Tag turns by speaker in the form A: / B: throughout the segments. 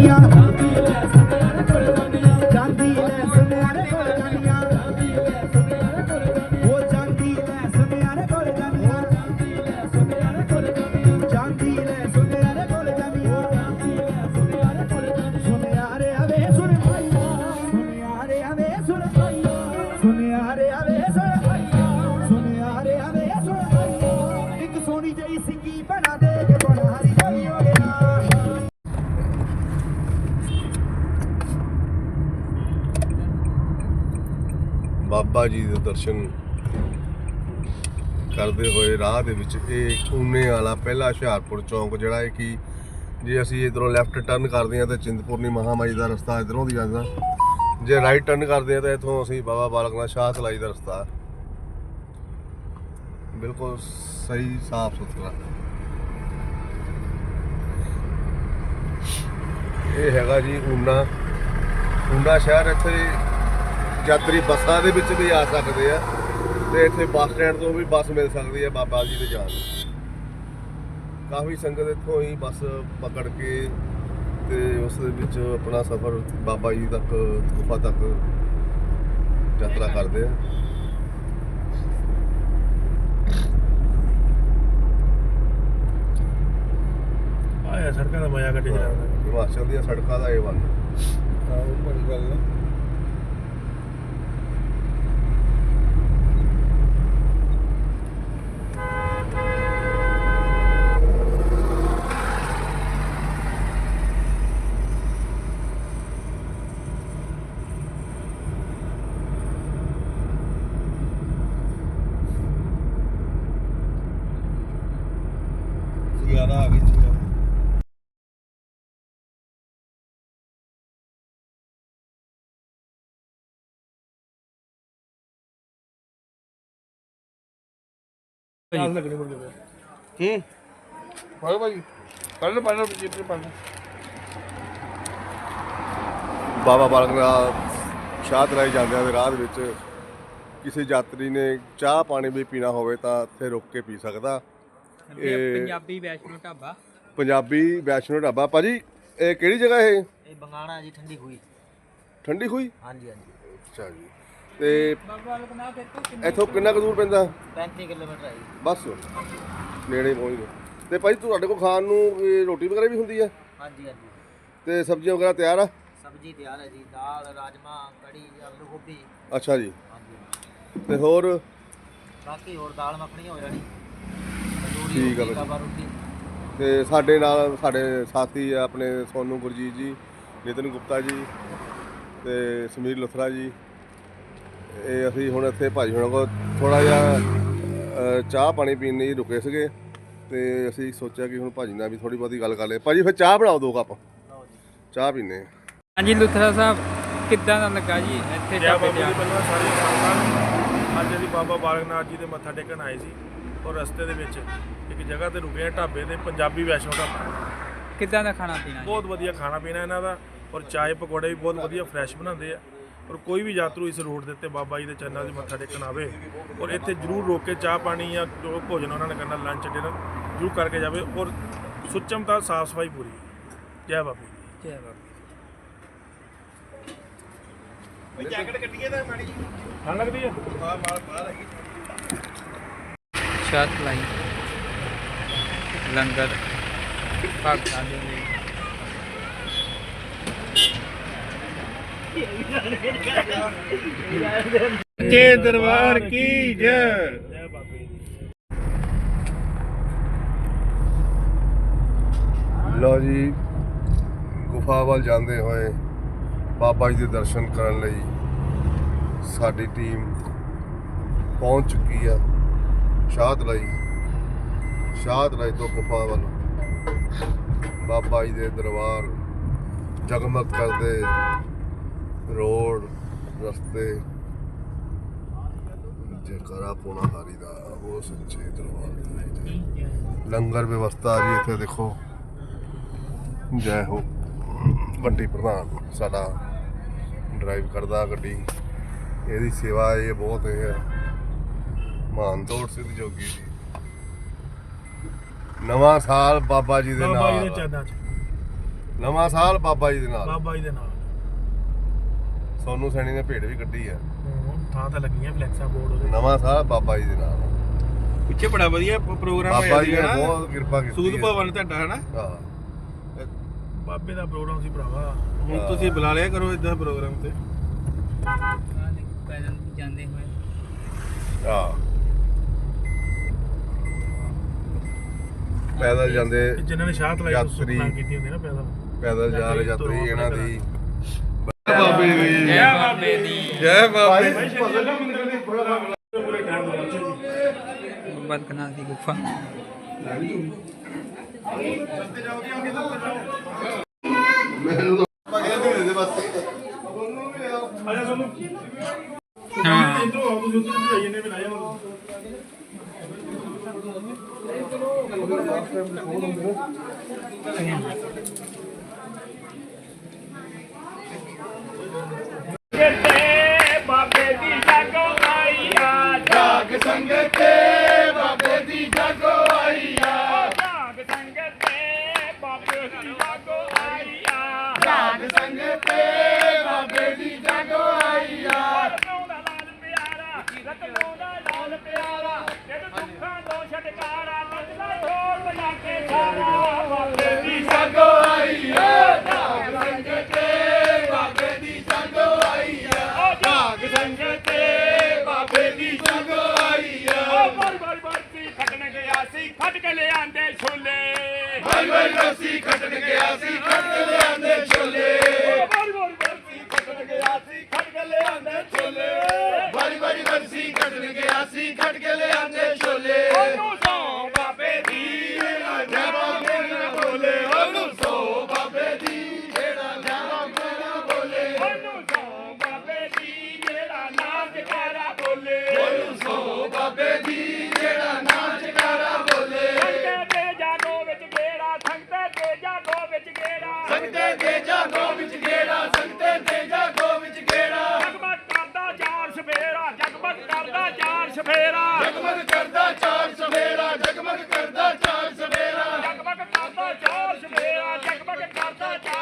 A: Yeah. ਦਰਸ਼ਨ ਕਰਦੇ ਹੋਏ ਰਾਹ ਦੇ ਵਿੱਚ ਇਹ ਊਨੇ ਵਾਲਾ ਪਹਿਲਾ ਹੁਸ਼ਿਆਰਪੁਰ ਚੌਂਕ, ਜਿਹੜਾ ਹੈ ਕਿ ਜੇ ਅਸੀਂ ਇਧਰੋਂ ਲੈਫਟ ਟਰਨ ਕਰਦੇ ਹਾਂ ਤਾਂ ਚਿੰਤਪੁਰਨੀ ਮਹਾਮਾਈ ਦਾ ਰਸਤਾ ਇਧਰੋਂ ਦੀ ਜਾਂਦਾ। ਜੇ ਰਾਈਟ ਟਰਨ ਕਰਦੇ ਹਾਂ ਤਾਂ ਇੱਥੋਂ ਅਸੀਂ ਬਾਬਾ ਬਾਲਕ ਸ਼ਾਹ ਸਲਾਈ ਦਾ ਰਸਤਾ। ਬਿਲਕੁਲ ਸਹੀ, ਸਾਫ਼ ਸੁਥਰਾ। ਇਹ ਹੈਗਾ ਜੀ ਊਨਾ। ਊਨਾ ਸ਼ਹਿਰ ਇੱਥੇ ਯਾਤਰੀ ਬੱਸਾਂ ਦੇ ਵਿੱਚ ਵੀ ਆ ਸਕਦੇ ਆ ਤੇ ਇੱਥੇ ਬੱਸ ਸਟੈਂਡ ਤੋਂ ਵੀ ਬੱਸ ਮਿਲ ਸਕਦੀ ਹੈ ਬਾਬਾ ਜੀ ਦੇ ਜਾਣ ਕਾਫੀ ਸੰਗਤ ਇੱਥੋਂ ਹੀ ਬੱਸ ਪਕੜ ਕੇ ਤੇ ਉਸ ਦੇ ਵਿੱਚ ਆਪਣਾ ਸਫ਼ਰ ਬਾਬਾ ਜੀ ਤੱਕ ਗੁਫਾ ਤੱਕ ਯਾਤਰਾ ਕਰਦੇ ਆ।
B: ਆਇਆ ਸੜਕਾਂ ਦਾ ਮਜ਼ਾ ਕੱਢੀ ਜਾਂਦਾ
A: ਹਿਮਾਚਲ ਦੀਆਂ ਸੜਕਾਂ ਦਾ ਇਹ ਵਨ
B: ਆਹ ਬੜੀ ਗੱਲ
A: ਜ਼ਿਆਦਾ ਆ ਗਈ ਸੀ
B: ਨਾਲ ਲੱਗਣੀ
A: ਹੂੰ।
B: ਭਾਈ ਪੜ ਪੜ ਪੜ
A: ਬਾਬਾ ਬਾਲਕ ਨਾਥ ਸ਼ਾਹਤ ਰਾਏ ਜਾਂਦਿਆਂ ਦੇ ਰਾਹ ਦੇ ਵਿੱਚ ਕਿਸੇ ਯਾਤਰੀ ਨੇ ਚਾਹ ਪਾਣੀ ਵੀ ਪੀਣਾ ਹੋਵੇ ਤਾਂ ਇੱਥੇ ਰੁਕ ਕੇ ਪੀ ਸਕਦਾ। ਇਹ
C: ਪੰਜਾਬੀ ਵੈਸ਼ਨੋ ਢਾਬਾ।
A: ਪੰਜਾਬੀ ਵੈਸ਼ਨੋ ਢਾਬਾ। ਭਾਜੀ ਇਹ ਕਿਹੜੀ ਜਗ੍ਹਾ ਇਹ?
C: ਇਹ ਬੰਗਾਣਾ ਜੀ ਠੰਡੀ ਹੋਈ
A: ਠੰਡੀ ਖੂਹੀ?
C: ਹਾਂਜੀ ਹਾਂਜੀ।
A: ਅੱਛਾ ਜੀ। ਤੇ
C: ਇੱਥੋਂ
A: ਕਿੰਨਾ ਕੁ ਦੂਰ ਪੈਂਦਾ?
C: 35 ਕਿਲੋਮੀਟਰ ਹੈ ਜੀ।
A: ਬਸ? ਨੇੜੇ ਪਹੁੰਚ ਗਏ। ਤੇ ਭਾਜੀ ਤੁਹਾਡੇ ਕੋਲ ਖਾਣ ਨੂੰ ਇਹ ਰੋਟੀ ਵਗੈਰਾ ਵੀ ਹੁੰਦੀ ਹੈ
C: ਹਾਂਜੀ ਹਾਂਜੀ।
A: ਤੇ ਸਬਜ਼ੀਆਂ ਵਗੈਰਾ ਤਿਆਰ ਆ?
C: ਸਬਜ਼ੀ ਤਿਆਰ ਹੈ ਜੀ ਦਾਲ ਰਾਜਮਾ ਕੜੀ ਆਲੂ ਗੋਭੀ।
A: ਅੱਛਾ ਜੀ।
C: ਹਾਂਜੀ।
A: ਤੇ ਹੋਰ?
C: ਬਾਕੀ ਹੋਰ ਦਾਲ ਮੱਖਣੀ ਹੋ ਜਾਣੀ।
A: ਠੀਕ ਆ।
C: ਤਵਾ ਰੋਟੀ।
A: ਤੇ ਸਾਡੇ ਨਾਲ ਸਾਡੇ ਸਾਥੀ ਆ ਆਪਣੇ ਸੋਨੂ ਗੁਰਜੀਤ ਜੀ ਨਿਤਨ ਗੁਪਤਾ ਜੀ ਤੇ ਸਮੀਰ ਲਥਰਾ ਜੀ। ਇਹ ਅਸੀਂ ਹੁਣ ਇੱਥੇ ਭਾਜੀ ਹੁਣਾਂ ਕੋਲ ਥੋੜਾ ਜਿਹਾ ਚਾਹ ਪਾਣੀ ਪੀਣ ਲਈ ਰੁਕੇ ਸੀਗੇ ਤੇ ਅਸੀਂ ਸੋਚਿਆ ਕਿ ਹੁਣ ਭਾਜੀ ਨਾਲ ਵੀ ਥੋੜੀ ਬਹੁਤੀ ਗੱਲ ਕਰ ਲਏ ਭਾਜੀ ਫਿਰ ਚਾਹ ਬਣਾਓ ਦੋ ਕੱਪ। ਚਾਹ ਪੀਨੇ।
D: ਹਾਂਜੀ ਲੁਥਰਾ ਸਾਹਿਬ ਕਿੱਦਾਂ ਦਾ ਲੱਗਾ ਜੀ ਇੱਥੇ
B: ਜੈ
D: ਆ
B: ਜੀ
D: ਕੇ?
B: ਪਹਿਲਾਂ ਸਾਰੀਆਂ ਸੰਗਤਾਂ ਨੂੰ ਅੱਜ ਅਸੀਂ ਬਾਬਾ ਬਾਲਕ ਨਾਥ ਜੀ ਦੇ ਮੱਥਾ ਟੇਕਣ ਆਏ ਸੀ ਔਰ ਰਸਤੇ ਦੇ ਵਿੱਚ ਇੱਕ ਜਗ੍ਹਾ ਤੇ ਰੁਕੇ ਆ ਢਾਬੇ ਤੇ ਪੰਜਾਬੀ ਵੈਸ਼ਨੋ ਢਾਬਾ।
D: ਕਿੱਦਾਂ ਦਾ ਖਾਣਾ ਪੀਣਾ ਜੀ?
B: ਬਹੁਤ ਵਧੀਆ ਖਾਣਾ ਪੀਣਾ ਇਹਨਾਂ ਦਾ ਔਰ ਚਾਏ ਪਕੌੜੇ ਵੀ ਬਹੁਤ ਵਧੀਆ ਫਰੈਸ਼ ਬਣਾਉਂਦੇ ਆ। ਔਰ ਕੋਈ ਵੀ ਯਾਤਰੂ ਇਸ ਰੋਡ ਦੇ ਉੱਤੇ ਬਾਬਾ ਜੀ ਦੇ ਚਰਨਾਂ 'ਚ ਮੱਥਾ ਟੇਕਣ ਆਵੇ ਔਰ ਇੱਥੇ ਜਰੂਰ ਰੋਕ ਕੇ ਚਾਹ ਪਾਣੀ ਜਾਂ ਜੋ ਭੋਜਨ ਉਹਨਾਂ ਨੇ ਕਰਨਾ ਲੰਚ ਡਿਨਰ ਜਰੂਰ ਕਰਕੇ ਜਾਵੇ ਔਰ ਸੁੱਚਮਤਾ ਸਾਫ਼ ਸਫ਼ਾਈ ਪੂਰੀ। ਜੈ ਬਾਬਾ ਜੀ।
D: ਜੈ ਬਾਬਾ
B: ਹਾਂ ਲੱਗਦੀ ਹੈ?
D: ਸ਼ਾਤ ਲਾਈ। ਲੰਗਰ। ਭਗਤਾਂ ਦੇ ਲਈ।
B: ਕੇ ਦਰਬਾਰ ਕੀ ਜੈ। ਜੈ ਜੀ,
A: ਗੁਫਾ ਵੱਲ ਜਾਂਦੇ ਹੋਏ ਬਾਬਾ ਜੀ ਦੇ ਦਰਸ਼ਨ ਕਰਨ ਲਈ ਸਾਡੀ ਟੀਮ ਪਹੁੰਚ ਚੁੱਕੀ ਆ ਸ਼ਾਹਤ ਲਈ ਸ਼ਾਹਤ ਲਈ ਤੋਂ ਗੁਫਾ ਵੱਲ। ਬਾਬਾ ਜੀ ਦੇ ਦਰਬਾਰ ਜਗਮਗ ਕਰਦੇ ਰੋਡ ਰਸਤੇ। ਜੇਕਰਾ ਪੋਣਾ ਹਾਰੀ ਦਾ ਉਹ ਸੱਚੇ ਦਰਬਾਰ ਲੰਗਰ ਵਿਵਸਥਾ ਜੀ ਇੱਥੇ ਦੇਖੋ। ਜੈ ਹੋ। ਵੱਡੀ ਪ੍ਰਧਾਨ ਸਾਡਾ ਡਰਾਈਵ ਕਰਦਾ ਗੱਡੀ। ਇਹਦੀ ਸੇਵਾ ਇਹ ਬਹੁਤ ਹੈ। ਮਾਨ ਤੋੜ ਸਿੱਧ ਜੋਗੀ ਜੀ। ਨਵਾਂ ਸਾਲ ਬਾਬਾ ਜੀ ਦੇ
B: ਬਾਬਾ ਜੀ ਦੇ
A: ਨਾਲ।
B: ਚਰਨਾਂ 'ਚ।
A: ਨਵਾਂ ਸਾਲ ਬਾਬਾ ਜੀ ਦੇ ਨਾਲ।
E: ਬਾਬਾ ਜੀ ਦੇ ਨਾਲ।
A: ਸੋਨੂ ਸੈਣੀ ਨੇ ਭੇਡ ਵੀ ਕੱਢੀ ਆ।
E: ਹੂੰ, ਥਾਂ ਤਾਂ ਲੱਗੀਆਂ ਫਲੈਕਸਾਂ ਬੋਰਡ ਉਹਦੇ।
A: ਨਵਾਂ ਸਾਲ ਬਾਬਾ ਜੀ ਦੇ ਨਾਲ।
B: ਪਿੱਛੇ ਬੜਾ ਵਧੀਆ ਪ- ਪ੍ਰੋਗਰਾਮ
A: ਬਾਬਾ
B: ਹੋਇਆ
A: ਜੀ ਨੇ
B: ਸੀਗਾ ਨਾ
A: ਬਹੁਤ ਕਿਰਪਾ ਕੀਤੀ
B: ਸੂਦ
A: ਹੈ।
B: ਭਵਨ ਤੁਹਾਡਾ ਹੈ ਨਾ
A: ਹਾਂ।
E: ਬਾਬੇ ਦਾ ਪ੍ਰੋਗਰਾਮ ਸੀ ਭਰਾਵਾ।
B: ਹੁਣ ਤੁਸੀਂ ਬੁਲਾ ਲਿਆ ਕਰੋ ਇਦਾਂ ਪ੍ਰੋਗਰਾਮ ਤੇ।
D: ਪੈਦਲ ਜਾਂਦੇ ਹੋਏ
A: ਹਾਂ। ਪੈਦਲ ਜਾਂਦੇ
E: ਜਿਨ੍ਹਾਂ ਨੇ ਸ਼ਾਹ ਤਲਾਈ ਤੋਂ
A: ਯਾਤਰੀ।
E: ਸੁਖਨਾ ਕੀਤੀ ਹੁੰਦੀ ਨਾ ਪੈਦਲ।
A: ਪੈਦਲ ਜਾ ਰਹੇ
E: ਯਾਤਰੀ
A: ਇਹਨਾਂ ਦੀ।
B: ਬਾਬੇ ਦੀ।
D: ਜੈ ਬਾਬੇ ਦੀ।
B: ਜੈ ਬਾਬੇ
E: ਪੂਰੇ ਟਾਈਮ ਦੇ ਵਿੱਚ
D: ਬਦਕਨਾਥ ਦੀ ਗੁਫਾ। ਹਾਂ
E: ਇਧਰੋਂ ਆਉਂ ਤੁਸੀਂ ਉੱਧਰ ਜਾਈਏ ਨੇ ਬਣਾਇਆ ਹੁਣ ਬਾਬੇ ਦੀ ਜਾਗੋ ਆਈਆ ਜਾਗ ਸੰਗਤੇ ਬਾਬੇ ਦੀ ਜਾਗੋ ਆਈਆ ਜਾਗ ਸੰਗਤੇ ਬਾਬੇ ਦੀ ਜਾਗੋ ਆਈਆ ਜਾਗ ਸੰਗਤੇ ਬਾਬੇ ਦੀ ਜਾਗੋ ਆਈਆ ਰਤਨੋਂ ਦਾ ਲਾਲ ਪਿਆਰਾ ਰਤਨੋਂ ਦਾ ਲਾਲ ਪਿਆਰਾ ਜਦ ਦੁੱਖਾਂ ਤੋਂ ਛਟਕਾਰਾ ਨੱਚਦਾ ਢੋਲ ਵਜਾ ਕੇ ਸਾਰਾ ਬਾਬੇ ਦੀ ਜਾਗੋ ਆਈਆ ਜਾਗ ਸੰਗਤੇ ਬਾਬੇ ਦੀ ਜਾਗੋ ਆਈਆ ਜਾਗ ਸੰਗਤੇ ਬਾਬੇ ਦੀ ਜਾਗੋ ਆਈਆ ਓ ਬਰ ਬਰ ਬਰਸੀ ਖਟਣ ਗਿਆ ਸੀ ਖਟ ਕੇ ਲਿਆਂਦੇ ਛੋਲੇ ਬਰ ਬਰ ਬਰਸੀ ਖਟਣ ਗਿਆ ਸੀ ਖਟ ਕੇ ਲਿਆਂਦੇ ਛੋਲੇ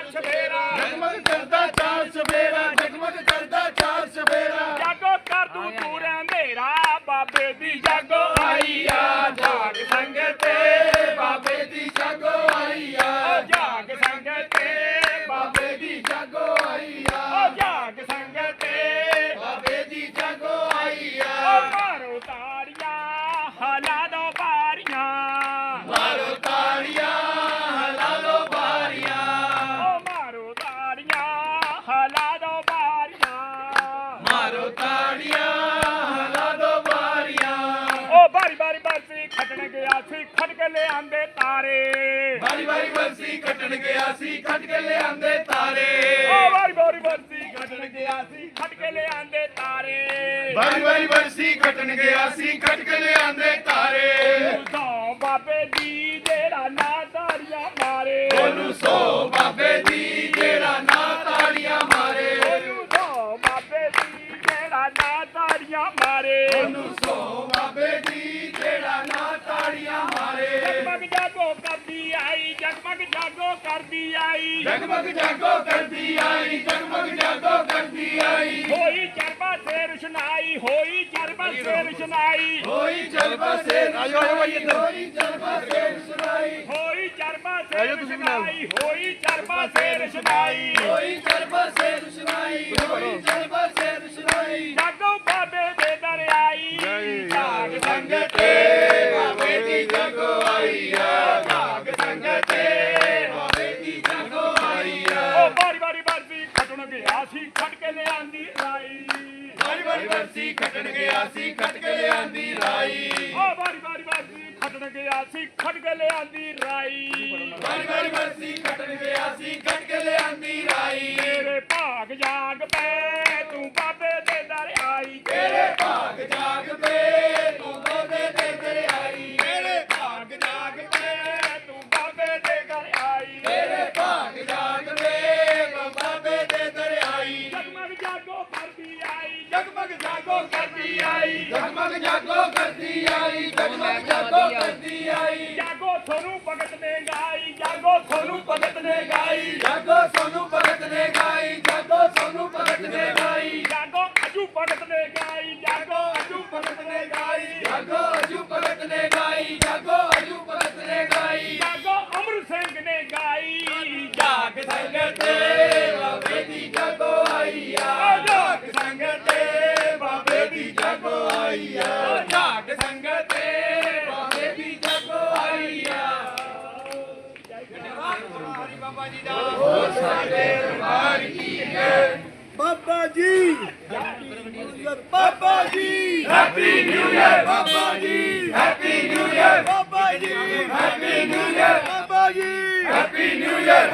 E: மாற்றமே ਕੇ ਲਿਆਂਦੇ ਤਾਰੇ। ਬਾਰੀ ਬਾਰੀ ਬਰਸੀ ਖਟਣ ਗਿਆ ਸੀ ਖਟ ਕੇ ਲਿਆਂਦੇ ਤਾਰੇ। ਓ ਬਾਰੀ ਬਾਰੀ ਬਰਸੀ ਖਟਣ ਗਿਆ ਸੀ ਖਟ ਕੇ ਲਿਆਂਦੇ ਤਾਰੇ।
F: ਵਾਰੀ ਵਾਰੀ ਵਰਸੀ ਖਟਣ ਗਿਆ ਸੀ ਖਟ ਕੇ ਲਿਆਂਦੇ ਤਾਰੇ।
E: ਸੌ ਬਾਬੇ ਦੀ ਜਿਹੜਾ ਨਾ ਤਾਰੀਆਂ ਮਾਰੇ।
F: ਉਹਨੂੰ ਸੋ ਬਾਬੇ ਦੀ ਜਿਹੜਾ ਨਾ ਤਾੜੀਆਂ ਮਾਰੇ।
E: ਉਹਨੂੰ ਸੌ ਬਾਬੇ ਦੀ ਜਿਹੜਾ ਨਾ ਤਾਰੀਆਂ ਮਾਰੇ।
F: ਉਹਨੂੰ ਸੋ ਬਾਬੇ ਦੀ ਜਿਹੜਾ ਨਾ ਤਾੜੀਆਂ ਮਾਰੇ।
E: ਜਗਮਗ ਜਾਗੋ ਕਰਦੀ ਆਈ ਜਗਮਗ ਜਾਗੋ ਕਰਦੀ ਆਈ।
F: ਜਗਮਗ ਜਾਗੋ ਕਰਦੀ ਆਈ ਜਗਮਗ ਜਾਗੋ ਕਰਦੀ ਆਈ।
E: ਹੋਈ ਚਰਬਾ ਸੇ ਰੁਸ਼ਨਾਈ ਹੋਈ ਚਰਬਾ ਸੇ ਰੁਸ਼ਨਾਈ
F: ਹੋਈ ਚਲ ਬਸੇ ਹੋਈ ਚਲ ਬਸੇ ਸੁਣਾਈ।
E: ਹੋਈ ਚਰਬਾ ਸੇ ਰੁਸ਼ਨਾਈ ਹੋਈ ਚਰਬਾ ਸੇ ਰੁਸ਼ਨਾਈ
F: ਹੋਈ ਚਲ ਬਸੇ ਸੁਣਾਈ ਹੋਈ ਚਲ ਬਸੇ ਸੁਣਾਈ
E: ਜਾਗੋ ਬਾਬੇ ਦੇ ਦਰ ਆਈ ਜਾਗ
F: ਸੰਗਤੇ ਬਾਬੇ ਦੀ ਜਾਗੋ ਆਈ ਆ। ਭਾਗ ਸੰਗਤੇ ਬਾਬੇ ਦੀ ਜਾਗੋ ਆਈ ਆ।
E: ਉਹ ਬਾਰੀ ਬਾਰੀ ਬਰਸੀ ਖਟਣ ਗਿਆ ਸੀ ਖਟ ਕੇ ਲਿਆਂਦੀ ਰਾਈ।
F: ਵਾਰੀ ਵਾਰੀ ਵਰਸੀ ਖਟਣ ਗਿਆ ਸੀ ਖਟ ਕੇ ਲਿਆਂਦੀ ਰਾਈ।
E: ਉਹ ਬਾਰੀ ਬਾਰੀ ਬਰਸੀ ਖਟਣ ਗਿਆ ਸੀ ਕੇ ਲਿਆਂਦੀ ਰਾਈ।
F: ਵਾਰੀ ਵਾਰੀ ਵਰਸੀ ਖਟਣ ਗਿਆ ਸੀ ਖਟ ਕੇ ਲਿਆਂਦੀ ਰਾਈ
E: ਤੇਰੇ ਭਾਗ ਜਾਗ ਪੈ ਤੂੰ ਬਾਬੇ ਦੇ ਦਰ ਆਈ
F: ਤੇਰੇ ਭਾਗ ਜਾਗ ਪੇ ਤੂੰ ਬਾਬੇ ਦੇ ਦਰ ਆਈ
E: ਤੇਰੇ
G: Baba ji. Baba ji.
F: Happy new year Baba ji happy new year
G: Baba ji.
F: Happy new year
G: Baba ji.
F: Happy new year